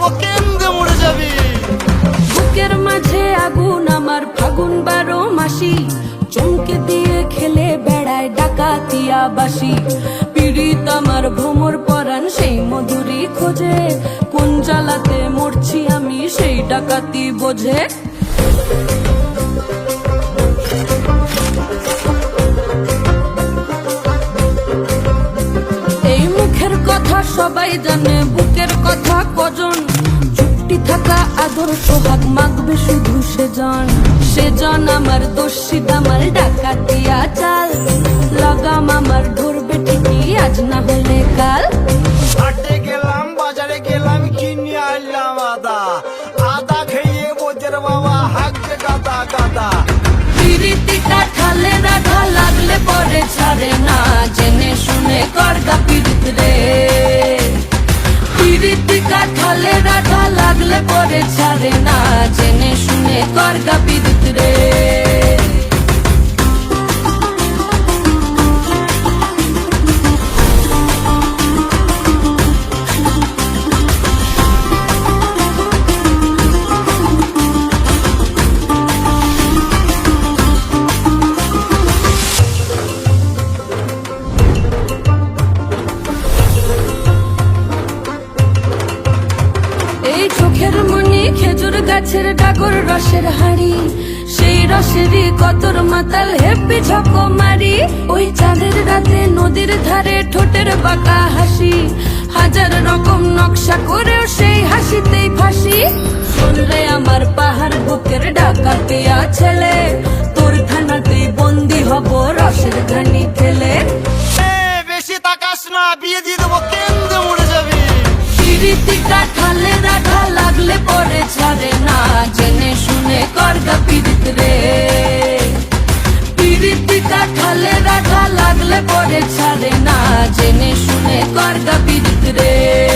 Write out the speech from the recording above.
যাব কেন্দ্রে মরে যাবি। বুকের মাঝে আগুন, আমার ফাগুন বারো মাসি। চমকে দিয়ে খেলে বেড়ায় ডাকাতিয়া বাসি। পীড়িত আমার ভ্রমর পরাণ, সেই মধুরি খোঁজে। কোন জ্বালাতে মরছি আমি, সেই ডাকাতি বোঝে। সবাই জানে বুকের কথা কজন। চুপটি থাকা আদর সোহাগ মাগবে শুধু সেজন সেজন আমার দোষিত আমার ডাকাতিয়া চাল লাগাম আমার ধরবে ঠিকই আজ না হলে কাল। হাটে গেলাম বাজারে গেলাম কিনে আনলাম আদা। আদা খেয়ে বোঝের বাবা হাঁকছে গাদা গাদা। পিরিতি কাঠালে রাধা লাগলে পরে ছাড়ে না। কাঠালে রাধা লাগলে পরে ছাড়ে না। জেনে শুনে কর গাপি রে গাছের ডাগর রসের হাড়ি। সেই রসেরই কতর মাতাল, হেপি ঝক মারি। ওই চাঁদের রাতে নদীর ধারে ঠোঁটের বাঁকা হাসি। হাজার রকম নকশা করেও সেই হাসিতেই ফাঁসি। শুনলে আমার পাহাড় বুকের ডাকা পেয়া ছেলে, তোর খানাতেই বন্দি হব রসের ঘানি খেলে। বেশি তাকাস না, বিয়ে দিয়ে দেবো ছাড়ে না, জেনে শুনে করগা পীড়িত রে। পীড়িত ঠালে রাখা লাগলে পরে ছাড়ে না, জেনে শুনে করগা পীড়িত রে।